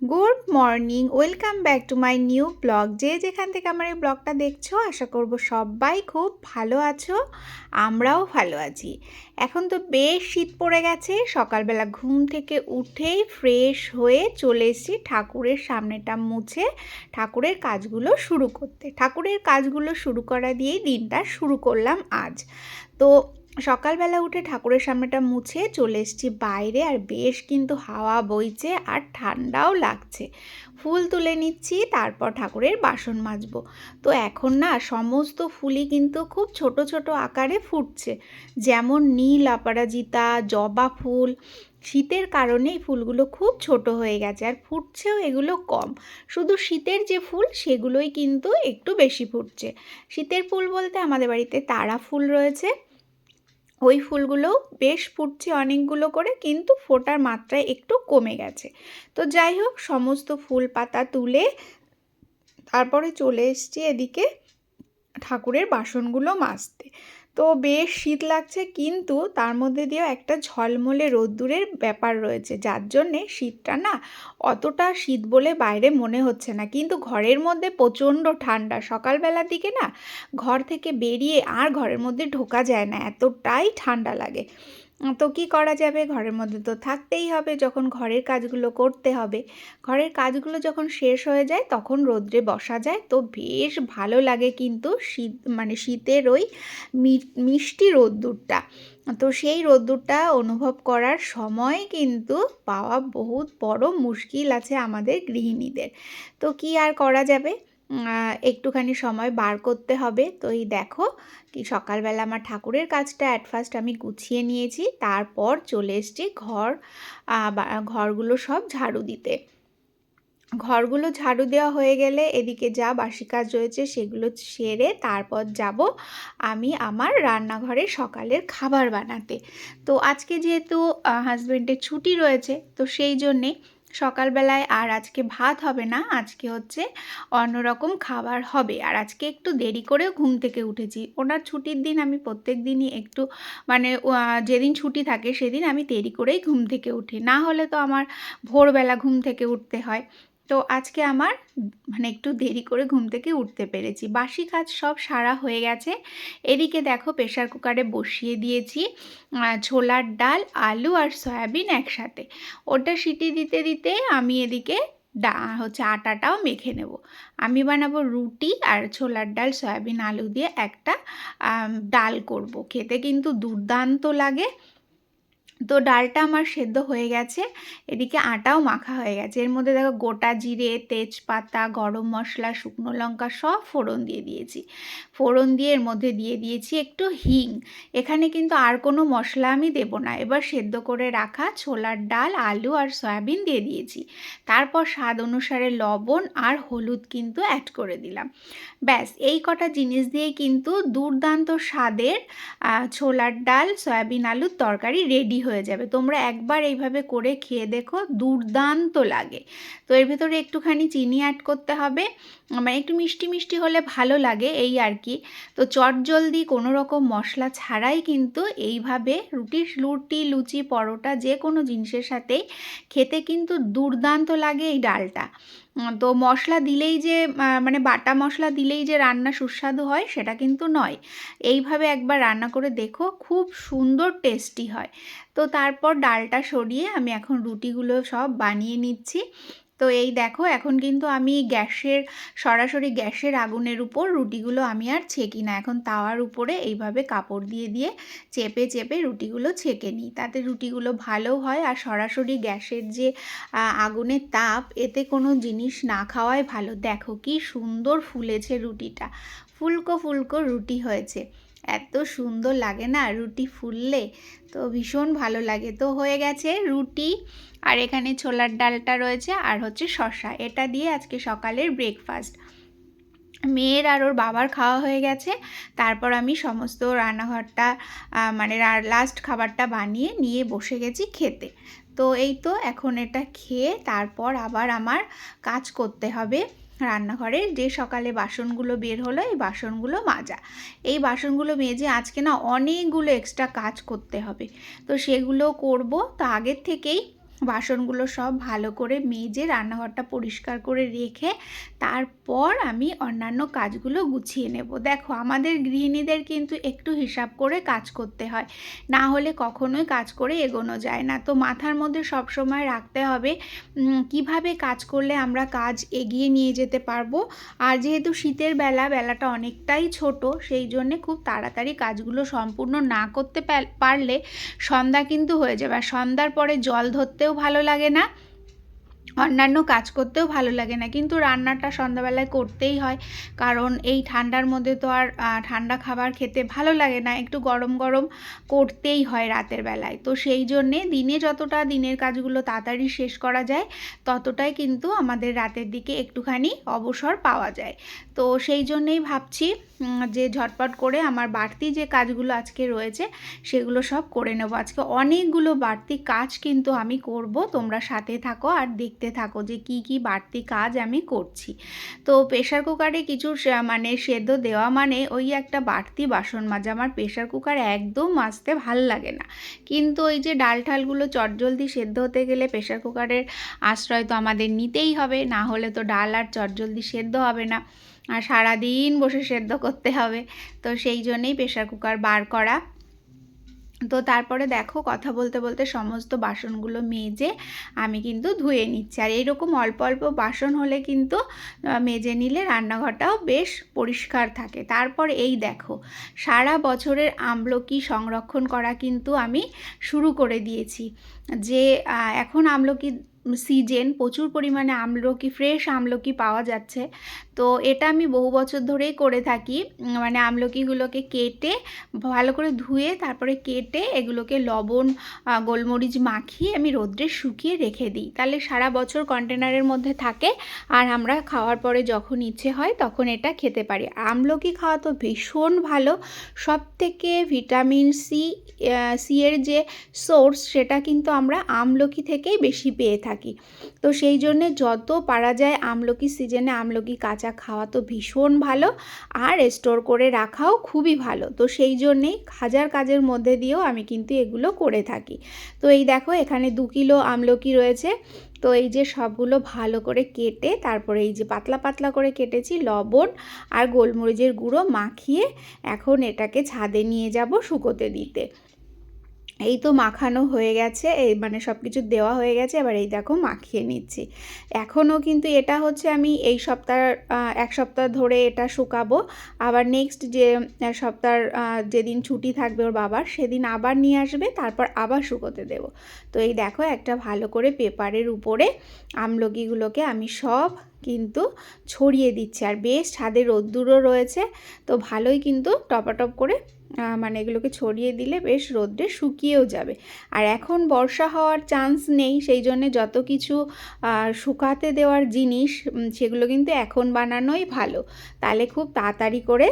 Good morning, welcome back to my new blog. যে যেখান থেকে আমার এই ব্লগটা দেখছ, আশা করব সবাই খুব ভালো আছো, আমরাও ভালো আছি। এখন তো বেশ শীত পড়ে গেছে, সকালবেলা ঘুম থেকে উঠেই ফ্রেশ হয়ে চলে এসেছি ঠাকুরের সামনেটা মুছে, ঠাকুরের কাজগুলো শুরু করতে। ঠাকুরের কাজগুলো শুরু করা দিয়েই দিনটা শুরু করলাম আজ। তো সকালবেলা উঠে ঠাকুরের সামনেটা মুছে চলে এসছি বাইরে আর বেশ কিন্তু হাওয়া বইছে আর ঠান্ডাও লাগছে। ফুল তুলে নিচ্ছি, তারপর ঠাকুরের বাসন মাজবো। তো এখন না সমস্ত ফুলই কিন্তু খুব ছোট ছোট আকারে ফুটছে। যেমন নীল অপরাজিতা জবা ফুল, শীতের কারণে এই ফুলগুলো খুব ছোট হয়ে গেছে আর ফুটছেও এগুলো কম। শুধু শীতের যে ফুল সেগুলোই কিন্তু একটু বেশি ফুটছে। শীতের ফুল বলতে আমাদের বাড়িতে তারা ফুল রয়েছে। ওই ফুলগুলো বেশ ফুটছে অনেকগুলো করে, কিন্তু ফোটার মাত্রায় একটু কমে গেছে। তো যাই হোক, সমস্ত ফুল পাতা তুলে তারপরে চলে এসছি এদিকে ঠাকুরের বাসনগুলো মাজতে। তো বেশ শীত লাগছে, কিন্তু তার মধ্যে দিয়েও একটা ঝলমলে রোদ্দুরের ব্যাপার রয়েছে। যার জন্যে শীতটা না অতটা শীত বলে বাইরে মনে হচ্ছে না। কিন্তু ঘরের মধ্যে প্রচণ্ড ঠান্ডা। সকালবেলার দিকে না ঘর থেকে বেরিয়ে আর ঘরের মধ্যে ঢোকা যায় না। এতটাই ঠান্ডা লাগে। তো কি করা যাবে? ঘরের মধ্যে তো থাকতেই হবে, যখন ঘরের কাজগুলো করতে হবে। ঘরের কাজগুলো যখন শেষ হয়ে যায়, তখন রোদ্রে বসা যায়। তো বেশ ভালো লাগে কিন্তু শীত মানে শীতের ওই মিষ্টি রোদ্দুরটা। তো সেই রোদ্দুরটা অনুভব করার সময় কিন্তু পাওয়া বহুত বড় মুশকিল আছে আমাদের গৃহিণীদের। তো কি আর করা যাবে? একটুখানি সময় বার করতে হবে। তো এই দেখো কি সকালবেলা আমার ঠাকুরের কাজটা অ্যাট ফার্স্ট আমি গুছিয়ে নিয়েছি, তারপর চলে এসছি ঘর ঘরগুলো সব ঝাড়ু দিতে। ঘরগুলো ঝাড়ু দেওয়া হয়ে গেলে এদিকে যা বাসি কাজ রয়েছে সেগুলো সেরে তারপর যাব আমি আমার রান্নাঘরে সকালের খাবার বানাতে। তো আজকে যেহেতু হাজব্যান্ডের ছুটি রয়েছে, তো সেই জন্যে সকালবেলায় আর আজকে ভাত হবে না, আজকে হচ্ছে অন্যরকম খাবার হবে। আর আজকে একটু দেরি করেও ঘুম থেকে উঠেছি। ওনার ছুটির দিন আমি প্রত্যেক দিনই একটু মানে যেদিন ছুটি থাকে সেদিন আমি দেরি করেই ঘুম থেকে উঠি। না হলে তো আমার ভোরবেলা ঘুম থেকে উঠতে হয়। তো আজকে আমার মানে একটু দেরি করে ঘুম থেকে উঠতে পেরেছি। বাসি কাজ সব সারা হয়ে গেছে। এদিকে দেখো প্রেশার কুকারে বসিয়ে দিয়েছি ছোলার ডাল, আলু আর সয়াবিন একসাথে। ওটা সিটি দিতে দিতে আমি এদিকে ডা, হচ্ছে আটাটাও মেখে নেব। আমি বানাবো রুটি আর ছোলার ডাল, সয়াবিন, আলু দিয়ে একটা ডাল করব। খেতে কিন্তু দুর্দান্ত লাগে। তো ডালটা আমার সেদ্ধ হয়ে গেছে, এদিকে আটাও মাখা হয়ে গেছে। এর মধ্যে দেখো গোটা জিরে, তেজপাতা, গরম মশলা, শুকনো লঙ্কা সব ফোড়ন দিয়ে দিয়েছি। ফোড়ন দিয়ে এর মধ্যে দিয়ে দিয়েছি একটু হিং। এখানে কিন্তু আর কোনো মশলা আমি দেব না। এবার সেদ্ধ করে রাখা ছোলার ডাল, আলু আর সয়াবিন দিয়ে দিয়েছি। তারপর স্বাদ অনুসারে লবণ আর হলুদ কিন্তু অ্যাড করে দিলাম। ব্যাস, এই কটা জিনিস দিয়ে কিন্তু দুর্দান্ত স্বাদের ছোলার ডাল, সয়াবিন আলুর তরকারি রেডি হয়ে যাবে। তোমরা একবার এইভাবে করে খেয়ে দেখো, দুর্দান্ত লাগে। তো এর ভেতরে একটুখানি চিনি অ্যাড করতে হবে। মানে একটু মিষ্টি মিষ্টি হলে ভালো লাগে এই আর কি। তো চট জলদি কোনো রকম মশলা ছাড়াই কিন্তু এইভাবে রুটি লুটি, লুচি, পরোটা যে কোনো জিনিসের সাথেই খেতে কিন্তু দুর্দান্ত লাগে এই ডালটা। তো মশলা দিলেই যে মানে বাটা মশলা দিলেই যে রান্না সুস্বাদু হয়, সেটা কিন্তু নয়। এইভাবে একবার রান্না করে দেখো, খুব সুন্দর টেস্টি হয়। তো তারপর ডালটা সরিয়ে আমি এখন রুটিগুলো সব বানিয়ে নিচ্ছি। তো এই দেখো, এখন কিন্তু আমি গ্যাসের, সরাসরি গ্যাসের আগুনের উপর রুটিগুলো আমি আর ছেঁকি না। এখন তাওয়ার উপরে এইভাবে কাপড় দিয়ে দিয়ে চেপে চেপে রুটিগুলো ছেঁকে নিই। তাতে রুটিগুলো ভালো হয় আর সরাসরি গ্যাসের যে আগুনের তাপ, এতে কোনো জিনিস না খাওয়াই ভালো। দেখো কি সুন্দর ফুলেছে রুটিটা। ফুলকো ফুলকো রুটি হয়েছে। এত সুন্দর লাগে না রুটি ফুললে? তো ভীষণ ভালো লাগে। তো হয়ে গেছে রুটি, আর এখানে ছোলার ডালটা রয়েছে, আর হচ্ছে শশা এটা দিয়ে আজকে সকালের ব্রেকফাস্ট মেয়ের আর ওর বাবার খাওয়া হয়ে গেছে। তারপর আমি সমস্ত রান্নাঘরটা মানে লাস্ট খাবারটা বানিয়ে নিয়ে বসে গেছি খেতে। তো এই তো এখন এটা খেয়ে তারপর আবার আমার কাজ করতে হবে। রান্নাঘরে যে সকালে বাসনগুলো বের হলো, এই বাসনগুলো মাজা। এই বাসনগুলো মেজে আজকে না অনেকগুলো এক্সট্রা কাজ করতে হবে। তো সেগুলো করব। তো আগের থেকেই বাসনগুলো সব ভালো করে মেজে রান্নাঘরটা পরিষ্কার করে রেখে তারপর আমি অন্যান্য কাজগুলো গুছিয়ে নেব। দেখো, আমাদের গৃহিণীদের কিন্তু একটু হিসাব করে কাজ করতে হয়। না হলে কখনোই কাজ করে এগোনো যায় না। তো মাথার মধ্যে সব সময় রাখতে হবে কীভাবে কাজ করলে আমরা কাজ এগিয়ে নিয়ে যেতে পারব? আর যেহেতু শীতের বেলা, বেলাটা অনেকটাই ছোট, সেই জন্যে খুব তাড়াতাড়ি কাজগুলো সম্পূর্ণ না করতে পারলে সন্ধ্যা কিন্তু হয়ে যাবে। আর সন্ধ্যার পরে জল ধরতেও ভালো লাগে না। অন্যান্য কাজ করতেও ভালো লাগে না। কিন্তু রান্নাটা সন্ধ্যাবেলায় করতেই হয়। কারণ এই ঠান্ডার মধ্যে তো আর ঠান্ডা খাবার খেতে ভালো লাগে না। একটু গরম গরম করতেই হয় রাতের বেলায়। তো সেই জন্যে দিনে যতটা দিনের কাজগুলো তাড়াতাড়ি শেষ করা যায়, ততটাই কিন্তু আমাদের রাতের দিকে একটুখানি অবসর পাওয়া যায়। তো সেই জন্যেই ভাবছি যে ঝটপট করে আমার বাড়তি যে কাজগুলো আজকে রয়েছে, সেগুলো সব করে নেব। আজকে অনেকগুলো বাড়তি কাজ কিন্তু আমি করব। তোমরা সাথে থাকো আর দেখতে থাকো যে কি কি বাড়তি কাজ আমি করছি। তো প্রেশার কুকারে কিছু মানে সেদ্ধ দেওয়া মানে ওই একটা বাড়তি বাসন মাজা। আমার প্রেশার কুকার একদম মাজতে ভালো লাগে না। কিন্তু ওই যে ডাল ঠালগুলো চটজলদি সেদ্ধ হতে গেলে প্রেশার কুকারের আশ্রয় তো আমাদের নিতেই হবে। না হলে তো ডাল আর চটজলদি সেদ্ধ হবে না। আর সারাদিন বসে সেদ্ধ করতে হবে। তো সেই জন্যেই প্রেশার কুকার বার করা। তো তারপরে দেখো কথা বলতে বলতে সমস্ত বাসনগুলো মেজে আমি কিন্তু ধুয়ে নিচ্ছি। আর এইরকম অল্প অল্প বাসন হলে কিন্তু মেজে নিলে রান্নাঘরটাও বেশ পরিষ্কার থাকে। তারপর এই দেখো, সারা বছরের আমলকি সংরক্ষণ করা কিন্তু আমি শুরু করে দিয়েছি। যে এখন আমলকি সিজন প্রচুর পরিমাণে আমলকি ফ্রেশ আমলকি পাওয়া যাচ্ছে। তো এটা আমি বহু বছর ধরেই করে থাকি। মানে আমলকিগুলোকে কেটে, ভালো করে ধুয়ে, তারপরে কেটে এগুলোকে লবণ গোলমরিচ মাখিয়ে আমি রোদ্রে শুকিয়ে রেখে দিই। তাহলে সারা বছর কন্টেনারের মধ্যে থাকে আর আমরা খাওয়ার পরে যখন ইচ্ছে হয় তখন এটা খেতে পারি। আমলকি খাওয়া তো ভীষণ ভালো। সব থেকে ভিটামিন সি সি এর যে সোর্স সেটা কিন্তু আমরা আমলকি থেকেই বেশি পেয়ে থাকি। তো সেই জন্যে যত পারা যায় আমলকি সিজনে আমলকি কাঁচা খাওয়া তো ভীষণ ভালো আর স্টোর করে রাখাও খুবই ভালো। তো সেই জন্যেই হাজার কাজের মধ্যে দিয়েও আমি কিন্তু এগুলো করে থাকি। তো এই দেখো এখানে দু কিলো আমলকি রয়েছে। তো এই যে সবগুলো ভালো করে কেটে তারপরে এই যে পাতলা পাতলা করে কেটেছি লবণ আর গোলমরিচের গুঁড়ো মাখিয়ে এখন এটাকে ছাদে নিয়ে যাব শুকোতে দিতে। এই তো মাখানো হয়ে গেছে, এই মানে সব কিছু দেওয়া হয়ে গেছে, এবার এই দেখো মাখিয়ে নিচ্ছি। এখনও কিন্তু এটা হচ্ছে আমি এই সপ্তাহ এক সপ্তাহ ধরে এটা শুকাবো। আবার নেক্সট যে সপ্তাহ যেদিন ছুটি থাকবে ওর বাবার, সেদিন আবার নিয়ে আসবে, তারপর আবার শুকোতে দেব। তো এই দেখো একটা ভালো করে পেপারের উপরে আমলকিগুলোকে আমি সব কিন্তু ছড়িয়ে দিচ্ছে। আর বেশ ছাদে রোদ্দুরও রয়েছে, তো ভালোই কিন্তু টপাটপ করে মানে এগুলোকে ছড়িয়ে দিলে বেশ রোদ্রে শুকিয়েও যাবে। আর এখন বর্ষা হওয়ার চান্স নেই, সেই জন্য যত কিছু শুকাতে দেওয়ার জিনিস সেগুলো কিন্তু এখন বানানোই ভালো। তাহলে খুব তাড়াতাড়ি করে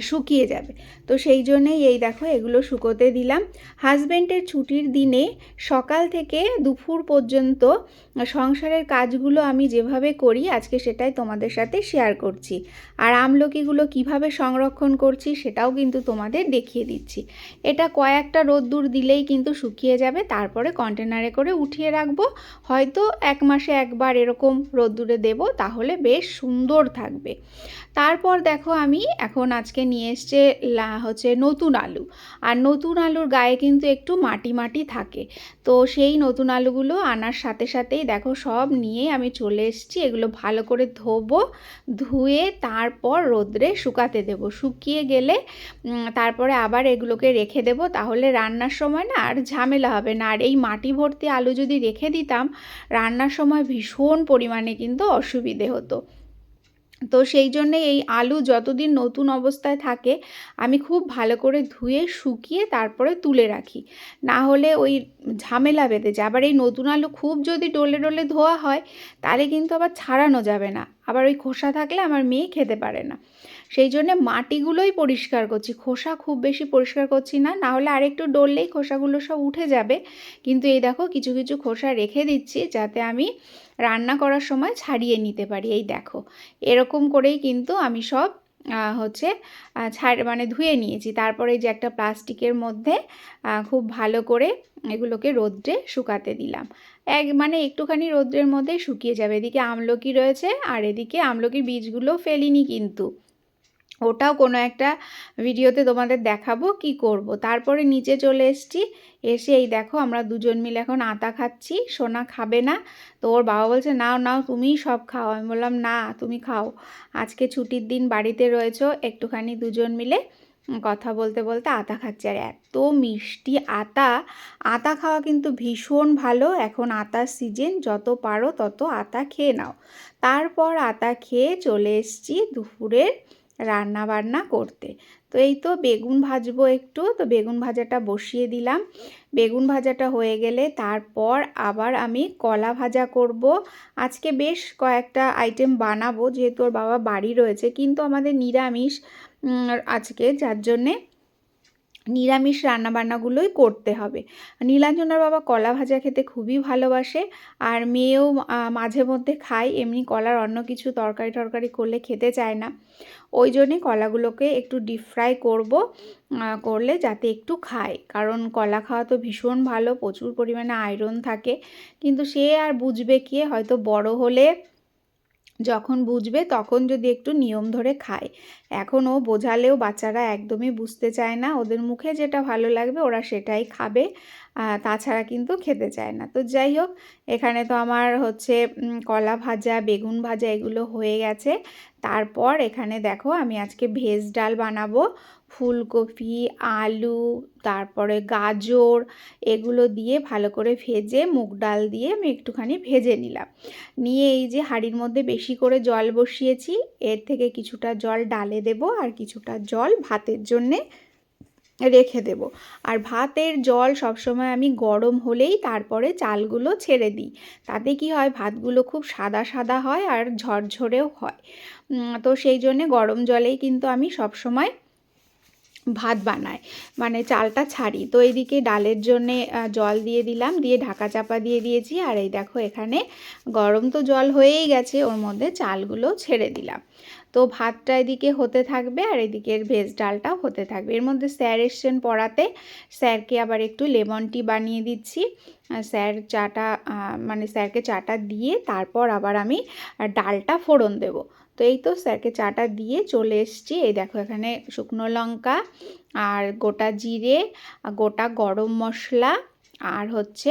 শুকিয়ে যাবে। তো সেই জন্যেই এই দেখো এগুলো শুকোতে দিলাম। হাজব্যান্ডের ছুটির দিনে সকাল থেকে দুপুর পর্যন্ত সংসারের কাজগুলো আমি যেভাবে করি, আজকে সেটাই তোমাদের সাথে শেয়ার করছি। আর আমলকিগুলো কীভাবে সংরক্ষণ করছি সেটাও কিন্তু তোমাদের দেখিয়ে দিচ্ছি। এটা কয়েকটা রোদ্দুর দিলেই কিন্তু শুকিয়ে যাবে, তারপরে কন্টেনারে করে উঠিয়ে রাখব। হয়তো এক মাসে একবার এরকম রোদ্দুরে দেব, তাহলে বেশ সুন্দর থাকবে। তারপর দেখো আমি এখন আজকে নিয়ে এসছে হচ্ছে নতুন আলু। আর নতুন আলুর গায়ে কিন্তু একটু মাটি মাটি থাকে। তো সেই নতুন আলুগুলো আনার সাথে সাথেই দেখো সব নিয়ে আমি চলে এসেছি। এগুলো ভালো করে ধোবো, ধুয়ে তারপর রোদ্রে শুকাতে দেব। শুকিয়ে গেলে তারপরে আবার এগুলোকে রেখে দেব। তাহলে রান্নার সময় না আর ঝামেলা হবে না। আর এই মাটি ভর্তি আলু যদি রেখে দিতাম, রান্নার সময় ভীষণ পরিমাণে কিন্তু অসুবিধে হতো। তো সেই জন্যে এই আলু যতদিন নতুন অবস্থায় থাকে, আমি খুব ভালো করে ধুয়ে, শুকিয়ে তারপরে তুলে রাখি। না হলে ওই ঝামেলা বেঁধে যায়। আবার এই নতুন আলু খুব যদি ডলে ডলে ধোয়া হয়, তাহলে কিন্তু আবার ছাড়ানো যাবে না। আবার ওই খোসা থাকলে আমার মেয়ে খেতে পারে না। সেই জন্যে মাটিগুলোই পরিষ্কার করছি। খোসা খুব বেশি পরিষ্কার করছি না। না হলে আরেকটু ডললেই খোসাগুলো সব উঠে যাবে। কিন্তু এই দেখো, কিছু কিছু খোসা রেখে দিচ্ছি যাতে আমি রান্না করার সময় ছাড়িয়ে নিতে পারি। এই দেখো, এরকম করেই কিন্তু আমি সব হচ্ছে ছাড় মানে ধুয়ে নিয়েছি। তারপরে যে একটা প্লাস্টিকের মধ্যে খুব ভালো করে এগুলোকে রোদ্রে শুকাতে দিলাম। এক মানে একটুখানি রোদ্রের মধ্যে শুকিয়ে যাবে। এদিকে আমলকি রয়েছে আর এদিকে আমলকির বীজগুলো ফেলিনি কিন্তু। ওটাও কোনো একটা ভিডিওতে তোমাদের দেখাবো কি করব। তারপরে নিচে চলে এসেছি, এসে এই দেখো আমরা দুজন মিলে এখন আতা খাচ্ছি, সোনা খাবে না। তো ওর বাবা বলছে, নাও নাও, তুমিই সব খাও। আমি বললাম, না, তুমি খাও। আজকে ছুটির দিন বাড়িতে রয়েছো, একটুখানি দুজন মিলে কথা বলতে বলতে আতা খাচ্ছি। আর এত মিষ্টি আতা আতা খাওয়া কিন্তু ভীষণ ভালো। এখন আতার সিজন যত পারো তত আতা খেয়ে নাও। তারপর আতা খেয়ে চলে এসছি দুপুরের রান্না বান্না করতে। তো এই তো বেগুন ভাজবো একটু। তো বেগুন ভাজাটা বসিয়ে দিলাম। বেগুন ভাজাটা হয়ে গেলে তারপর আবার আমি কলা ভাজা করব। আজকে বেশ কয়েকটা আইটেম বানাবো, যেহেতু ওর বাবা বাড়ি রয়েছে। কিন্তু আমাদের নিরামিষ আজকে, যার জন্যে নিরামিষ রান্নাবান্নাগুলোই করতে হবে। নীলাঞ্জনার বাবা কলা ভাজা খেতে খুবই ভালোবাসে আর মেয়েও মাঝে মধ্যে খায়, এমনি কলার অন্য কিছু তরকারি টরকারি করলে খেতে চায় না। ওই জন্যে কলাগুলোকে একটু ডিপ ফ্রাই করব করলে যাতে একটু খায়। কারণ কলা খাওয়া তো ভীষণ ভালো, প্রচুর পরিমাণে আয়রন থাকে। কিন্তু সে আর বুঝবে কি, হয়তো বড় হলে যখন বুঝবে তখন যদি একটু নিয়ম ধরে খায়। এখন ও বোঝালেও বাচ্চারা একদমই বুঝতে চায় না। ওদের মুখে যেটা ভালো লাগবে ওরা সেটাই খাবে। তাছাড়া কিন্তু খেতে চায় না। তো যাই হোক, এখানে তো আমার হচ্ছে কলা ভাজা, বেগুন ভাজা এগুলো হয়ে গেছে। তারপর এখানে দেখো, আমি আজকে ভেজ ডাল বানাবো। ফুলকপি, আলু, তারপরে গাজর এগুলো দিয়ে ভালো করে ভেজে, মুগ ডাল দিয়ে আমি একটুখানি ভেজে নিলাম। নিয়ে এই যে হাঁড়ির মধ্যে বেশি করে জল বসিয়েছি, এর থেকে কিছুটা জল ডালে দেব আর কিছুটা জল ভাতের জন্যে রেখে দেব। আর ভাতের জল সবসময় আমি গরম হলেই তারপরে চালগুলো ছেড়ে দিই। তাতে কি হয়, ভাতগুলো খুব সাদা সাদা হয় আর ঝরঝরেও হয়। তো সেই জন্যে গরম জলেই কিন্তু আমি সবসময় ভাত বানাই। মানে চালটা ছাড়ি। তো এইদিকে ডালের জন্যে জল দিয়ে দিলাম। দিয়ে ঢাকা চাপা দিয়ে দিয়েছি। আর এই দেখো এখানে গরম তো জল হয়েই গেছে, ওর মধ্যে চালগুলো ছেড়ে দিলাম। তো ভাতটা এদিকে হতে থাকবে আর এদিকের ভেজ ডালটাও হতে থাকবে। এর মধ্যে স্যার এসছেন পড়াতে। স্যারকে আবার একটু লেমন টি বানিয়ে দিচ্ছি। স্যার চাটা মানে স্যারকে চাটা দিয়ে তারপর আবার আমি ডালটা ফোড়ন দেবো। তো এই তো স্যারকে চাটা দিয়ে চলে এসেছি। এই দেখো এখানে শুকনো লঙ্কা আর গোটা জিরে গোটা গরম মশলা আর হচ্ছে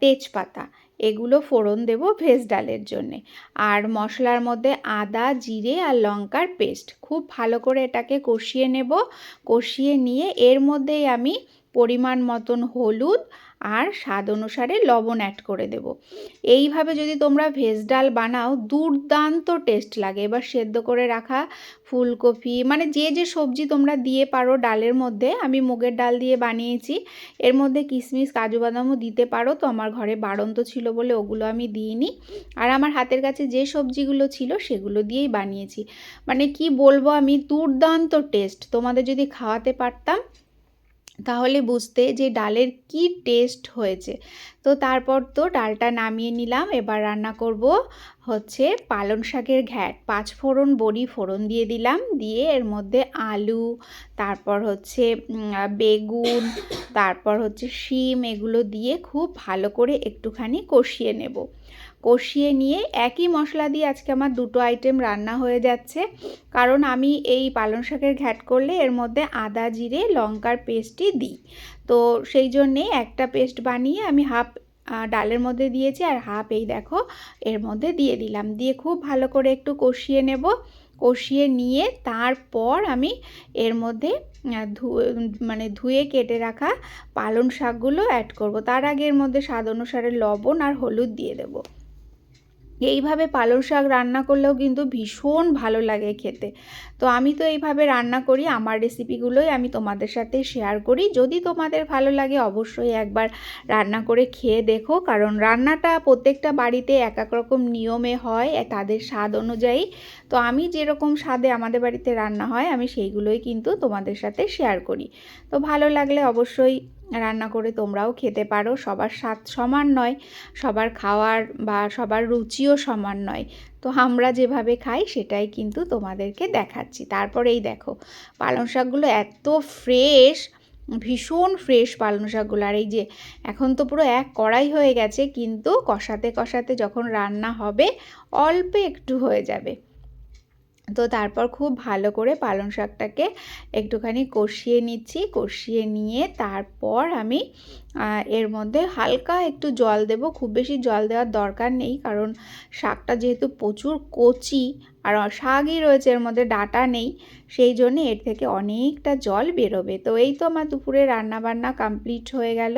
তেজপাতা। এগুলো ফোড়ন দেব ভেজ ডালের জন্যে। আর মশলার মধ্যে আদা, জিরে আর লঙ্কার পেস্ট। খুব ভালো করে এটাকে কষিয়ে নেব। কষিয়ে নিয়ে এর মধ্যেই আমি পরিমাণ মতন হলুদ আর স্বাদ অনুসারে লবণ অ্যাড করে দেব। এইভাবে যদি তোমরা ভেজ ডাল বানাও, দুর্দান্ত টেস্ট লাগে। এবার সেদ্ধ করে রাখা ফুলকপি মানে যে যে সবজি তোমরা দিয়ে পারো ডালের মধ্যে, আমি মুগের ডাল দিয়ে বানিয়েছি। এর মধ্যে কিশমিশ কাজু বাদামও দিতে পারো। তো আমার ঘরে বাড়ন্ত ছিল বলে ওগুলো আমি দিইনি। আর আমার হাতের কাছে যে সবজিগুলো ছিল, সেগুলো দিয়েই বানিয়েছি। মানে কি বলব আমি, দুর্দান্ত টেস্ট তোমাদের যদি খাওয়াতে পারতাম তাহলে বুঝতে যে ডালের কি টেস্ট হয়েছে। তো তারপর তো ডালটা নামিয়ে নিলাম, এবার রান্না করব হচ্ছে পালং শাকের ঘ্যাট। পাঁচ ফোড়ন বড়ি ফোড়ন দিয়ে দিলাম, দিয়ে এর মধ্যে আলু, তারপর হচ্ছে বেগুন, তারপর হচ্ছে শিম, এগুলো দিয়ে খুব ভালো করে একটুখানি কষিয়ে নেব। কষিয়ে নিয়ে একই মশলা দিয়ে আজকে আমার দুটো আইটেম রান্না হয়ে যাচ্ছে। কারণ আমি এই পালং শাকের ঘ্যাট করলে এর মধ্যে আদা, জিরে, লঙ্কার পেস্টই দিই। তো সেই জন্যে একটা পেস্ট বানিয়ে আমি হাফ ডালের মধ্যে দিয়েছি আর হাফ এই দেখো এর মধ্যে দিয়ে দিলাম। দিয়ে খুব ভালো করে একটু কষিয়ে নেব। কষিয়ে নিয়ে তারপর আমি এর মধ্যে মানে ধুয়ে কেটে রাখা পালং শাকগুলো অ্যাড করব। তার আগে এর মধ্যে স্বাদ অনুসারে লবণ আর হলুদ দিয়ে দেবো। এইভাবে পালং শাক রান্না করলেও কিন্তু ভীষণ ভালো লাগে খেতে। তো আমি তো এইভাবে রান্না করি, আমার রেসিপিগুলোই আমি তোমাদের সাথে শেয়ার করি। যদি তোমাদের ভালো লাগে অবশ্যই একবার রান্না করে খেয়ে দেখো, কারণ রান্নাটা প্রত্যেকটা বাড়িতে এক এক রকম নিয়মে হয় তাদের স্বাদ অনুযায়ী। তো আমি যেরকম স্বাদে আমাদের বাড়িতে রান্না হয়, আমি সেইগুলোই কিন্তু তোমাদের সাথে শেয়ার করি। তো ভালো লাগলে অবশ্যই রান্না করে তোমরাও খেতে পারো। সবার স্বাদ সমান নয়, সবার খাওয়ার বা সবার রুচিও সমান নয়। তো আমরা যেভাবে খাই সেটাই কিন্তু তোমাদেরকে দেখাচ্ছি। তারপরে এই দেখো, পালং শাকগুলো এত ফ্রেশ, ভীষণ ফ্রেশ পালং শাকগুলো। আর এই যে, এখন তো পুরো এক কড়াই হয়ে গেছে, কিন্তু কষাতে কষাতে যখন রান্না হবে, অল্প একটু হয়ে যাবে। তো তারপর খুব ভালো করে পালং শাকটাকে একটুখানি কষিয়ে নিচ্ছি। কষিয়ে নিয়ে তারপর আমি এর মধ্যে হালকা একটু জল দেব। খুব বেশি জল দেওয়ার দরকার নেই কারণ শাকটা যেহেতু প্রচুর কচি আর শাকই রয়েছে এর মধ্যে ডাটা নেই, সেই জন্য এর থেকে অনেকটা জল বেরোবে। তো এই তো আমার দুপুরে রান্নাবান্না কমপ্লিট হয়ে গেল।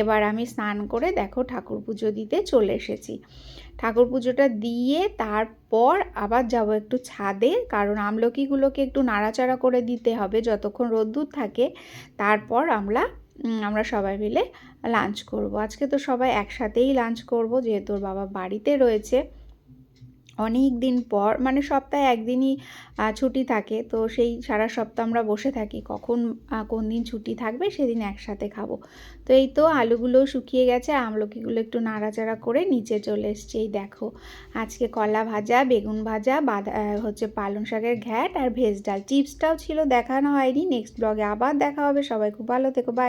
এবার আমি স্নান করে দেখো ঠাকুর পুজো দিতে চলে এসেছি। ঠাকুর পুজোটা দিয়ে তারপর আবার যাব একটু ছাদে, কারণ আমলকিগুলোকে একটু নাড়াচাড়া করে দিতে হবে যতক্ষণ রোদ্দুর থাকে। তারপর আমরা আমরা সবাই মিলে লাঞ্চ করব। আজকে তো সবাই একসাথেই লাঞ্চ করব, যেহেতু বাবা বাড়িতে রয়েছে। অনেক দিন পর মানে সপ্তাহে একদিনই ছুটি থাকে। তো সেই সারা সপ্তাহ আমরা বসে থাকি। কখন কোন দিন ছুটি থাকবে সেদিন একসাথে খাব। তো এই তো আলুগুলো শুকিয়ে গেছে আমলকিগুলো একটু নাড়াচাড়া করে নিচে চলে এসছে। এই দেখো, আজকে কলা ভাজা, বেগুন ভাজা, বাদা হচ্ছে পালং শাকের ঘ্যাট আর ভেজ ডাল। চিপসটাও ছিল, দেখানো হয়নি। নেক্সট ব্লগে আবার দেখা হবে। সবাই খুব ভালো থেকো, বাই।